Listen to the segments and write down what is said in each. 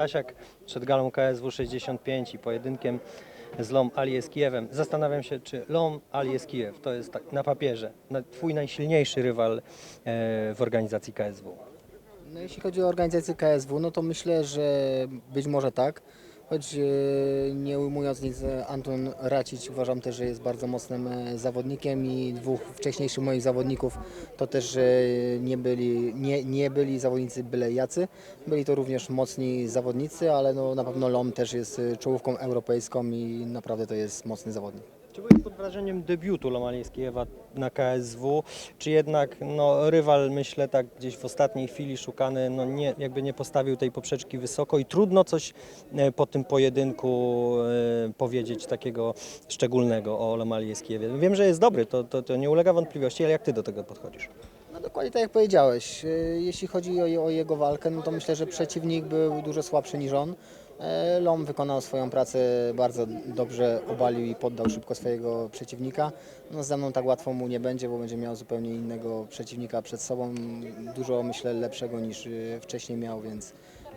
Stasiak przed galą KSW 65 i pojedynkiem z Lom Aliye z Kijewem. Zastanawiam się, czy Lom Aliye z Kijew to jest tak na papierze na- twój najsilniejszy rywal e, w organizacji KSW. No, jeśli chodzi o organizację KSW, no to myślę, że być może tak. Choć e, nie ujmując nic, e, Anton Racic uważam też, że jest bardzo mocnym e, zawodnikiem i dwóch wcześniejszych moich zawodników to też nie byli, nie, nie byli zawodnicy byle jacy. Byli to również mocni zawodnicy, ale no, na pewno Lom też jest czołówką europejską i naprawdę to jest mocny zawodnik. Czy byłeś pod wrażeniem debiutu Lom Aliye z Kijewa na KSW, czy jednak no, rywal, myślę, tak gdzieś w ostatniej chwili szukany, no, nie, jakby nie postawił tej poprzeczki wysoko i trudno coś e, po tym pojedynku e, powiedzieć takiego szczególnego o Lom Aliye z Kijewie. Wiem, że jest dobry, to, to, to nie ulega wątpliwości, ale jak ty do tego podchodzisz? No dokładnie tak jak powiedziałeś. E, Jeśli chodzi o, o jego walkę, no to myślę, że przeciwnik był dużo słabszy niż on. E, Lom wykonał swoją pracę bardzo dobrze, obalił i poddał szybko swojego przeciwnika. No ze mną tak łatwo mu nie będzie, bo będzie miał zupełnie innego przeciwnika przed sobą, dużo myślę lepszego niż e, wcześniej miał, więc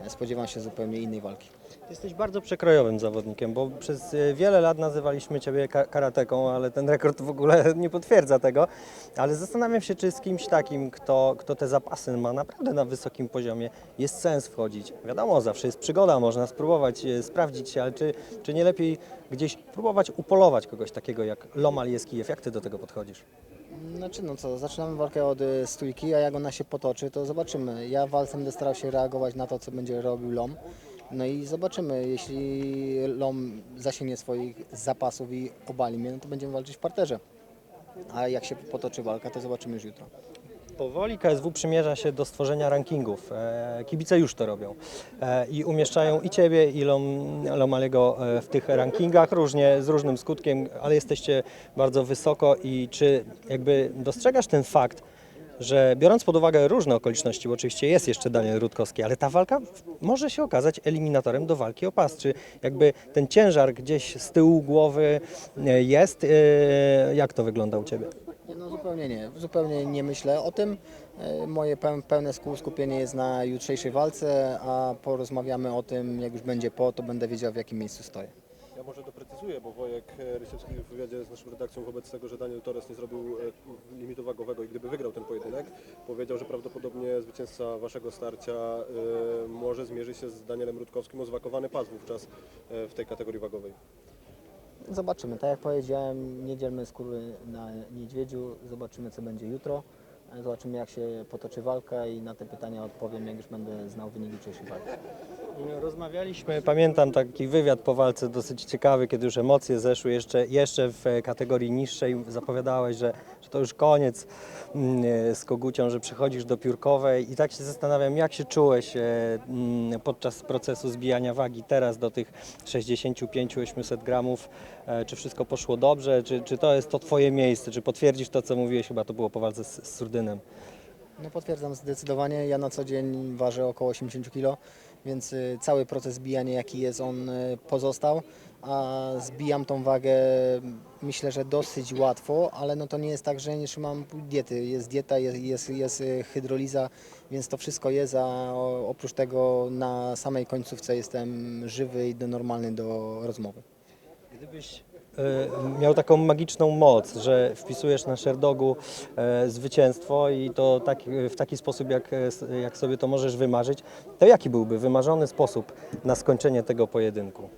spodziewam się zupełnie innej walki. Jesteś bardzo przekrojowym zawodnikiem, bo przez e, wiele lat nazywaliśmy Ciebie ka- karateką, ale ten rekord w ogóle nie potwierdza tego. Ale zastanawiam się, czy z kimś takim, kto, kto te zapasy ma naprawdę na wysokim poziomie, jest sens wchodzić. Wiadomo, zawsze jest przygoda, można spróbować, e, sprawdzić się, ale czy, czy nie lepiej gdzieś próbować upolować kogoś takiego jak Lomal jest Kijew? Jak Ty do tego podchodzisz? Znaczy no co, zaczynamy walkę od e, stójki, a jak ona się potoczy, to zobaczymy. Ja w walce będę starał się reagować na to, co będzie robił Lom. No i zobaczymy, jeśli Lom zasięgnie swoich zapasów i obali mnie, no to będziemy walczyć w parterze. A jak się potoczy walka, to zobaczymy już jutro. Powoli KSW przymierza się do stworzenia rankingów. E, Kibice już to robią e, i umieszczają i Ciebie, i Lom, Lomaliego e, w tych rankingach, różnie, z różnym skutkiem, ale jesteście bardzo wysoko i czy jakby dostrzegasz ten fakt, że biorąc pod uwagę różne okoliczności, bo oczywiście jest jeszcze Daniel Rutkowski, ale ta walka może się okazać eliminatorem do walki o pas. Czy jakby ten ciężar gdzieś z tyłu głowy jest? Jak to wygląda u Ciebie? No zupełnie nie, zupełnie nie myślę o tym. E, Moje peł- pełne sku- skupienie jest na jutrzejszej walce, a porozmawiamy o tym, jak już będzie po, to będę wiedział w jakim miejscu stoję. Ja może doprecyzuję, bo Wojek e, Rysiewski w wywiadzie z naszą redakcją wobec tego, że Daniel Torres nie zrobił e, limitu wagowego i gdyby wygrał ten pojedynek, powiedział, że prawdopodobnie zwycięzca waszego starcia może zmierzy się z Danielem Rutkowskim o zwakowany pas wówczas w tej kategorii wagowej. Zobaczymy. Tak jak powiedziałem, nie dzielmy skóry na niedźwiedziu. Zobaczymy, co będzie jutro. Zobaczymy, jak się potoczy walka i na te pytania odpowiem, jak już będę znał wynik jutrzejszej walki. Rozmawialiśmy, pamiętam taki wywiad po walce dosyć ciekawy, kiedy już emocje zeszły jeszcze, jeszcze w kategorii niższej. Zapowiadałeś, że, że to już koniec mm, z Kogucią, że przychodzisz do piórkowej i tak się zastanawiam, jak się czułeś e, mm, podczas procesu zbijania wagi teraz do tych 65-800 gramów. E, Czy wszystko poszło dobrze? Czy, czy to jest to Twoje miejsce? Czy potwierdzisz to, co mówiłeś? Chyba to było po walce z, z Surdynem. No potwierdzam zdecydowanie. Ja na co dzień ważę około 80 kg, więc y, cały proces zbijania jaki jest on y, pozostał, a zbijam tą wagę myślę, że dosyć łatwo, ale no to nie jest tak, że nie trzymam diety. Jest dieta, jest, jest, jest y, hydroliza, więc to wszystko jest, a oprócz tego na samej końcówce jestem żywy i normalny do rozmowy. Gdybyś miał taką magiczną moc, że wpisujesz na Sherdogu e, zwycięstwo i to tak, w taki sposób, jak, e, jak sobie to możesz wymarzyć, to jaki byłby wymarzony sposób na skończenie tego pojedynku?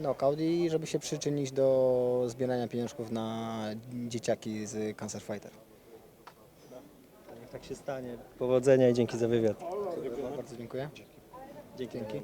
Knockout i żeby się przyczynić do zbierania pieniążków na dzieciaki z Cancer Fighter. Niech tak się stanie. Powodzenia i dzięki za wywiad. Bardzo dziękuję. Dzięki. Dzięki.